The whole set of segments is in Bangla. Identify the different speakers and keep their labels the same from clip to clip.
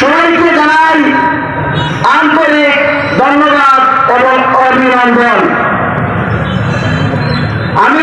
Speaker 1: সবাইকে জানাই আন্তরিক ধন্যবাদ এবং অভিনন্দন। আমি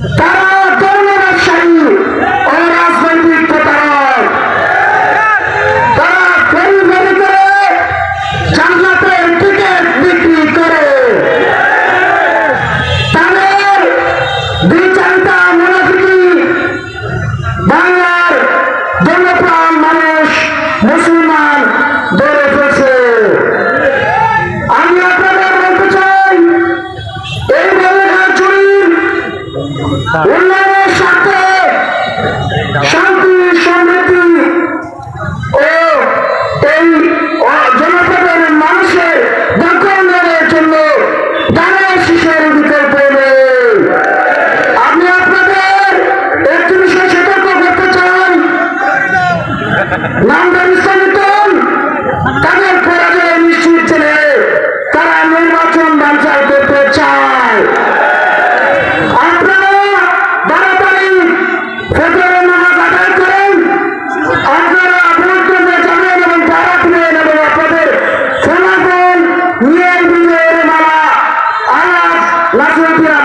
Speaker 1: ¡Para! No! লাখলাফিরা